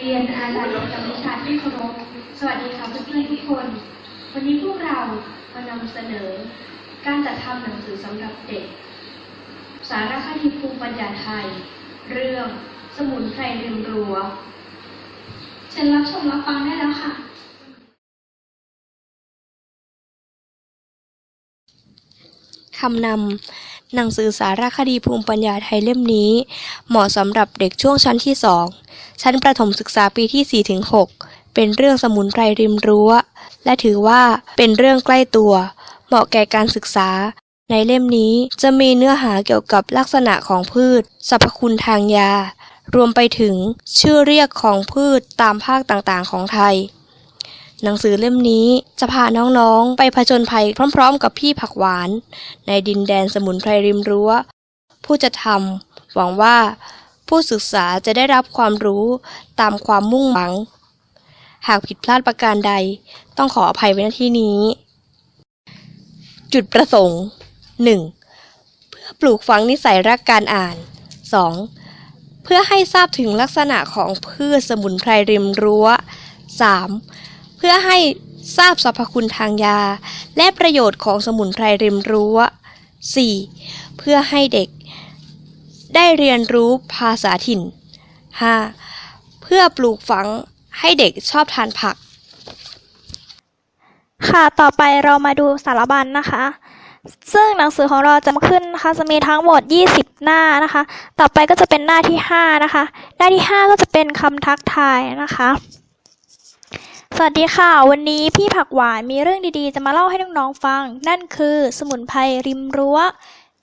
เรียนอาจารย์ประวิชาที่เคารพสวัสดีค่ะเพื่อนๆทุกคน วันนี้พวกเรามานำเสนอ การจัดทำหนังสือสำหรับเด็ก สารคดีภูมิปัญญาไทย เรื่องสมุนไพรริมรั้วเชิญรับชมรับฟังได้แล้วค่ะ คำนำ หนังสือสารคดีภูมิปัญญาไทยเล่มนี้ เหมาะสำหรับเด็กช่วงชั้นที่2ชั้นประถมศึกษาปีที่ 4-6 เป็นเรื่องสมุนไพรริมรั้ว และถือว่าเป็นเรื่องใกล้ตัว เหมาะแก่การศึกษา ในเล่มนี้จะมีเนื้อหาเกี่ยวกับลักษณะของพืชสรรพคุณทางยา รวมไปถึงชื่อเรียกของพืชตามภาคต่างๆ ของไทย หนังสือเล่มนี้จะพาน้องๆ ไปผจญภัยพร้อมๆ กับพี่ผักหวาน ในดินแดนสมุนไพรริมรั้ว ผู้จะทำหวังว่าผู้ศึกษาจะได้รับความรู้ตามความมุ่งหวัง หากผิดพลาดประการใดต้องขออภัยไว้ณที่นี้ จุดประสงค์ 1. เพื่อปลูกฝังนิสัยรักการอ่าน 2. เพื่อให้ทราบถึงลักษณะของพืชสมุนไพรริมรั้ว 3. เพื่อให้ทราบสรรพคุณทางยา และประโยชน์ของสมุนไพรริมรั้ว 4. เพื่อให้เด็ก ได้เรียนรู้ภาษาถิ่น 5. เพื่อปลูกฝังให้เด็กชอบทานผัก ค่ะต่อไปเรามาดูสารบัญนะคะ ซึ่งหนังสือของเราจะมาขึ้นนะคะจะมีทั้งหมด 20 หน้านะคะ ต่อไปก็จะเป็นหน้าที่ 5 นะคะ หน้าที่ 5 ก็จะเป็นคำทักทายนะคะ สวัสดีค่ะ วันนี้พี่ผักหวานมีเรื่องดีๆ จะมาเล่าให้น้องๆฟัง นั่นคือสมุนไพรริมรั้ว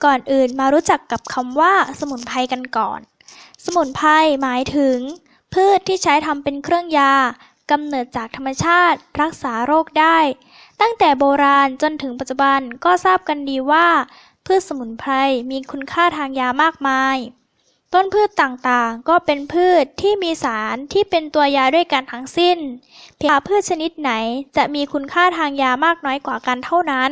ก่อนอื่นมารู้จักกับคำว่า สมุนไพรกันก่อน สมุนไพรหมายถึง พืชที่ใช้ทำเป็นเครื่องยากำเนิดจากธรรมชาติ รักษาโรคได้ ตั้งแต่โบราณจนถึงปัจจุบันก็ทราบกันดีว่า พืชสมุนไพรมีคุณค่าทางยามากมาย ต้นพืชต่างๆ ก็เป็นพืชที่มีสารที่เป็นตัวยาด้วยกันทั้งสิ้น เพียงพืชชนิดไหนจะมีคุณค่าทางยามากน้อยกว่ากันเท่านั้น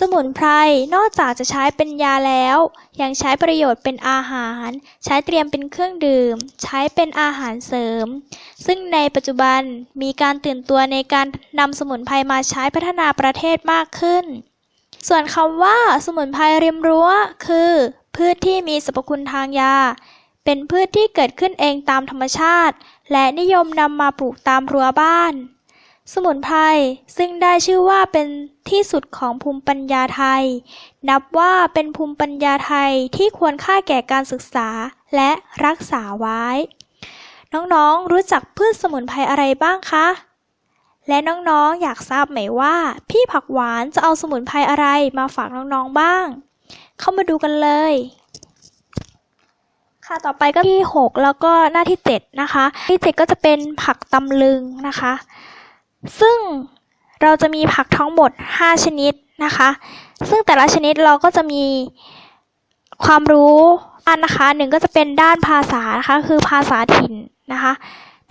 สมุนไพรนอกจากจะใช้เป็นยาแล้ว ยังใช้ประโยชน์เป็นอาหาร ใช้เตรียมเป็นเครื่องดื่ม ใช้เป็นอาหารเสริม ซึ่งในปัจจุบันมีการตื่นตัวในการนำสมุนไพรมาใช้พัฒนาประเทศมากขึ้นส่วนคำว่าสมุนไพรริมรั้ว คือ พืชที่มีสรรพคุณทางยา เป็นพืชที่เกิดขึ้นเองตามธรรมชาติ และนิยมนำมาปลูกตามรั้วบ้าน สมุนไพรซึ่งได้ชื่อว่าเป็นที่สุดของภูมิปัญญาไทย นับว่าเป็นภูมิปัญญาไทยที่ควรค่าแก่การศึกษาและรักษาไว้ น้องๆ รู้จักพืชสมุนไพรอะไรบ้างคะและน้องๆ อยากทราบไหมว่า พี่ผักหวานจะเอาสมุนไพรอะไรมาฝากน้องๆ บ้าง เข้ามาดูกันเลย ค่ะต่อไปก็ที่ 6 แล้วก็หน้าที่ 7 นะคะ ที่ 7 ก็จะเป็นผักตำลึงนะคะ ซึ่งเราจะมีผักทั้งหมด 5 ชนิดนะคะ ซึ่งแต่ละชนิดเราก็จะมีความรู้อันนะคะหนึ่งก็จะเป็นด้านภาษานะคะคือภาษาถิ่นนะคะ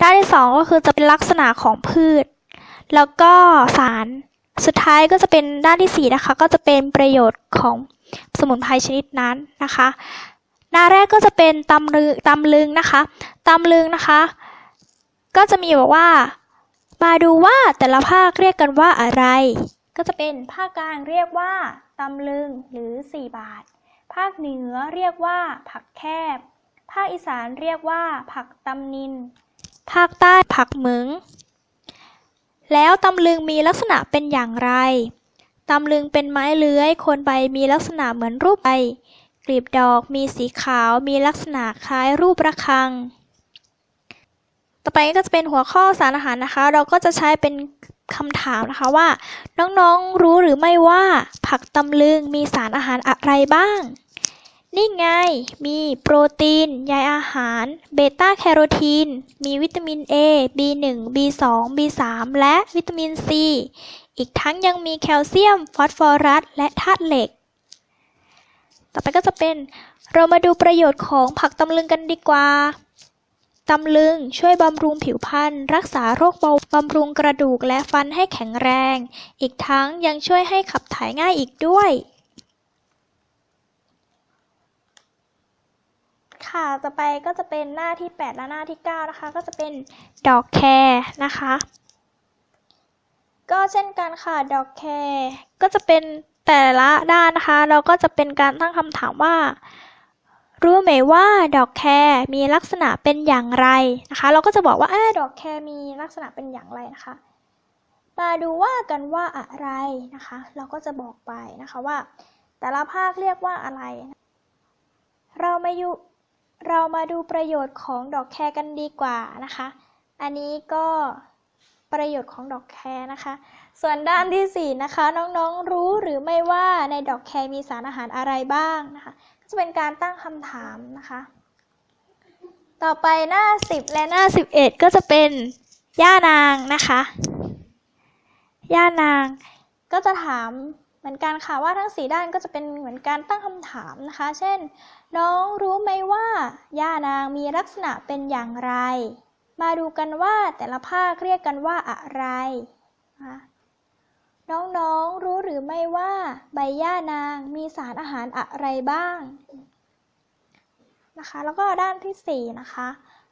ด้านที่สองก็คือจะเป็นลักษณะของพืช แล้วก็สารสุดท้ายก็จะเป็นด้านที่สี่นะคะก็จะเป็นประโยชน์ของ สมุนไพรชนิดนั้นนะคะหน้าแรกก็จะเป็นตำลึงตำลึงนะคะตำลึงนะคะ ก็จะมีบอกว่า มาดูว่าแต่ละภาคเรียกกันว่าอะไร ก็จะเป็นภาคกลางเรียกว่าตำลึงหรือ 4 บาท ภาคเหนือเรียกว่า ผักแคบ ภาคอีสานเรียกว่า ผักตำนิน ภาคใต้ผักเหมึง แล้วตำลึงมีลักษณะเป็นอย่างไร ตำลึงเป็นไม้เลื้อย คนใบมีลักษณะเหมือนรูปใบ กลีบดอกมีสีขาว มีลักษณะคล้ายรูประฆัง ต่อไปก็จะเป็นหัวข้อสารอาหารนะคะ เราก็จะใช้เป็นคำถามนะคะว่า น้องๆรู้หรือไม่ว่า ผักตำลึงมีสารอาหารอะไรบ้าง นี่ไง มีโปรตีน ใยอาหาร เบต้าแคโรทีน มีวิตามิน A B1 B2 B3 และวิตามิน C อีกทั้งยังมีแคลเซียม ฟอสฟอรัส และธาตุเหล็ก ต่อไปก็จะเป็น เรามาดูประโยชน์ของผักตำลึงกันดีกว่า ตำลึงช่วยบำรุงผิวพรรณรักษาโรคเบาบำรุงกระดูกและฟันให้แข็งแรง อีกทั้งยังช่วยให้ขับถ่ายง่ายอีกด้วย ค่ะ ค่ะต่อไปก็จะเป็นหน้าที่ 8 และหน้าที่ 9 นะคะ ก็จะเป็นดอกแคร์นะคะ ก็เช่นกันค่ะดอกแคร์ก็จะเป็นแต่ละด้านนะคะ เราก็จะเป็นการตั้งคำถามว่า รู้ไหมว่าดอกแคร์มีลักษณะเป็นอย่างไรนะคะ เราก็จะบอกว่าเออดอกแคร์มีลักษณะเป็นอย่างไรนะคะ มาดูว่ากันว่าอะไรนะคะ เราก็จะบอกไปนะคะว่า แต่ละภาคเรียกว่าอะไร เรามาอยู่ เรามาดูประโยชน์ของดอกแครกันดีกว่านะคะ อันนี้ก็ประโยชน์ของดอกแครนะคะ ส่วนด้านที่สี่นะคะ น้องๆรู้หรือไม่ว่าในดอกแครมีสารอาหารอะไรบ้างนะคะก็จะเป็นการตั้งคำถามนะคะ ต่อไปหน้า 10 และหน้า 11 ก็จะเป็นย่านางนะคะ ย่านางก็จะถาม เหมือนกันค่ะว่าทั้งสีด้านก็จะเป็นเหมือนการตั้งคำถามนะคะ เช่น น้องรู้ไหมว่าย่านางมีลักษณะเป็นอย่างไร มาดูกันว่าแต่ละภาคเรียกกันว่าอะไรน้องๆรู้หรือไม่ว่าใบย่านางมีสารอาหารอะไรบ้างนะคะ แล้วก็ด้านที่สี่นะคะ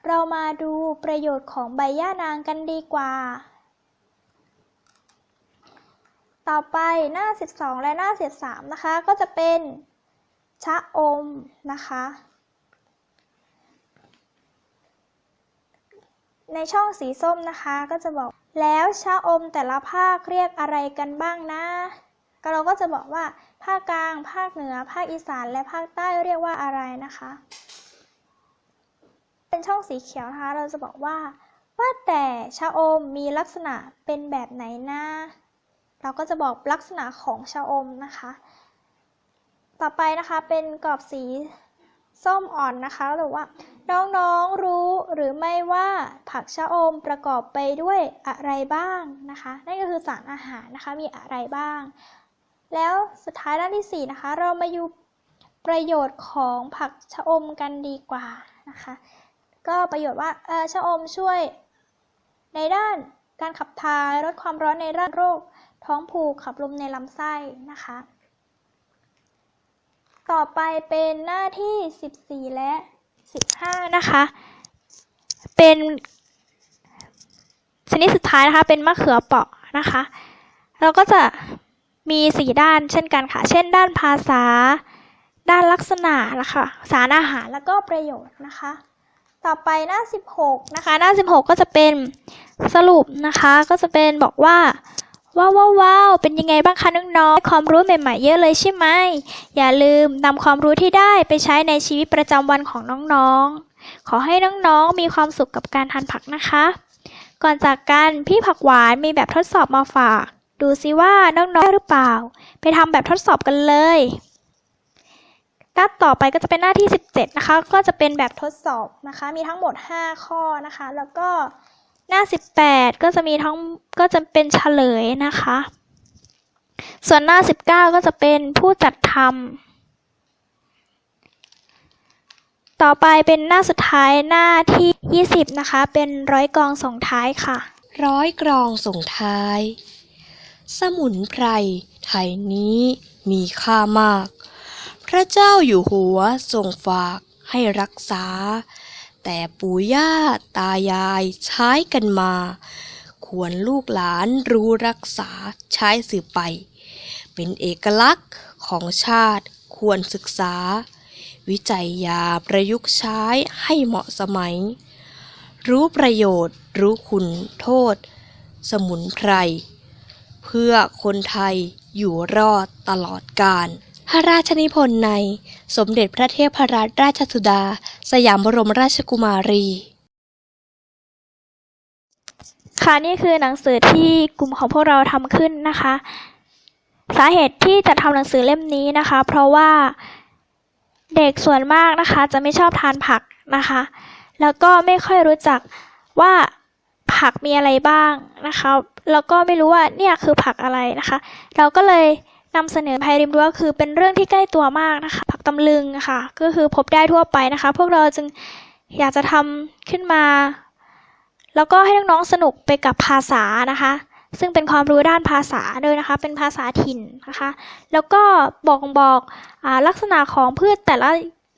เรามาดูประโยชน์ของใบย่านางกันดีกว่า ต่อไปหน้า 12 และหน้า 13 นะคะ ก็จะเป็นชะอมนะคะ ในช่องสีส้มนะคะก็จะบอกแล้วชะอมแต่ละภาคเรียกอะไรกันบ้างนะ ก็เราก็จะบอกว่าภาคกลาง ภาคเหนือ ภาคอีสาน และภาคใต้เรียกว่าอะไรนะคะ เป็นช่องสีเขียวนะคะ เราจะบอกว่า ว่าแต่ชะอมมีลักษณะเป็นแบบไหนนะ เราก็จะบอกลักษณะของชะอมนะคะ ต่อไปนะคะเป็นกรอบสีส้มอ่อนนะคะเราบอว่า น้องๆรู้หรือไม่ว่าผักชะอมประกอบไปด้วยอะไรบ้างนะคะ นั่นก็คือสารอาหารนะคะมีอะไรบ้าง แล้วสุดท้ายด้านที่ 4 นะคะ เรามาอยู่ประโยชน์ของผักชะอมกันดีกว่านะคะ ก็ประโยชน์ว่าชะอมช่วยในด้านการขับถ่ายลดความร้อนในร่างโรค ท้องผูกขับลมในลำไส้นะคะ ต่อไปเป็นหน้าที่ 14 และ 15 นะคะ เป็นชนิดสุดท้ายนะคะเป็นมะเขือเปราะนะคะ เราก็จะมีสีด้านเช่นกันค่ะ เช่น ด้านภาษา ด้านลักษณะนะคะสารอาหารแล้วก็ประโยชน์นะคะ ต่อไปหน้า 16 นะคะ หน้า 16 ก็จะเป็นสรุปนะคะ ก็จะเป็นบอกว่า ว้าวว้าววาวเป็นยังไงบ้างคะน้องๆความรู้ใหม่ๆเยอะเลยใช่ไหม อย่าลืมนำความรู้ที่ได้ไปใช้ในชีวิตประจำวันของน้องๆ ขอให้น้องๆ มีความสุขกับการทานผักนะคะ ก่อนจากกันพี่ผักหวานมีแบบทดสอบมาฝาก ดูซิว่าน้องๆหรือเปล่า ไปทำแบบทดสอบกันเลยด้านต่อไปก็จะเป็นหน้าที่ 17 นะคะ ก็จะเป็นแบบทดสอบนะคะ มีทั้งหมด 5 ข้อนะคะ แล้วก็ หน้า 18 ก็จะมีทั้งก็จะเป็นเฉลยนะคะ ส่วนหน้า 19 ก็จะเป็นผู้จัดทำต่อไปเป็นหน้าสุดท้ายหน้าที่ 20 นะคะ เป็นร้อยกรองส่งท้ายค่ะ ร้อยกรองส่งท้าย สมุนไพรไทยนี้มีค่ามาก พระเจ้าอยู่หัวทรงฝากให้รักษา แต่ปู่ย่าตายายใช้กันมา ควรลูกหลานรู้รักษาใช้สืบไป เป็นเอกลักษณ์ของชาติควรศึกษา วิจัยยาประยุกต์ใช้ให้เหมาะสมัย รู้ประโยชน์รู้คุณโทษ สมุนไพร เพื่อคนไทยอยู่รอดตลอดกาลพระราชนิพนธ์ในสมเด็จพระเทพรัตนราชสุดา สยามบรมราชกุมารี ค่ะนี่คือหนังสือที่กลุ่มของพวกเราทำขึ้นนะคะ สาเหตุที่จะทำหนังสือเล่มนี้นะคะ เพราะว่าเด็กส่วนมากนะคะ จะไม่ชอบทานผักนะคะ แล้วก็ไม่ค่อยรู้จักว่าผักมีอะไรบ้างนะคะ แล้วก็ไม่รู้ว่าเนี่ยคือผักอะไรนะคะ เราก็เลย นำเสนอภัยริมรั้วคือเป็นเรื่องที่ใกล้ตัวมากนะคะ ผักตำลึงค่ะ ก็คือพบได้ทั่วไปนะคะ พวกเราจึงอยากจะทำขึ้นมา แล้วก็ให้น้องๆสนุกไปกับภาษานะคะ ซึ่งเป็นความรู้ด้านภาษาด้วยนะคะ เป็นภาษาถิ่นนะคะ แล้วก็บอกบอกอลักษณะของพืชแต่ละ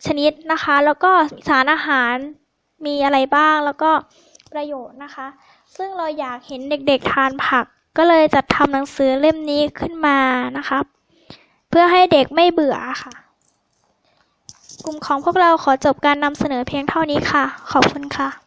ชนิดนะคะ แล้วก็สารอาหารมีอะไรบ้างแล้วก็ประโยชน์นะคะ ซึ่งเราอยากเห็นเด็กๆทานผัก ก็เลยจัดทำหนังสือเล่มนี้ขึ้นมานะคะเพื่อให้เด็กไม่เบื่อค่ะ กลุ่มของพวกเราขอจบการนำเสนอเพียงเท่านี้ค่ะ ขอบคุณค่ะ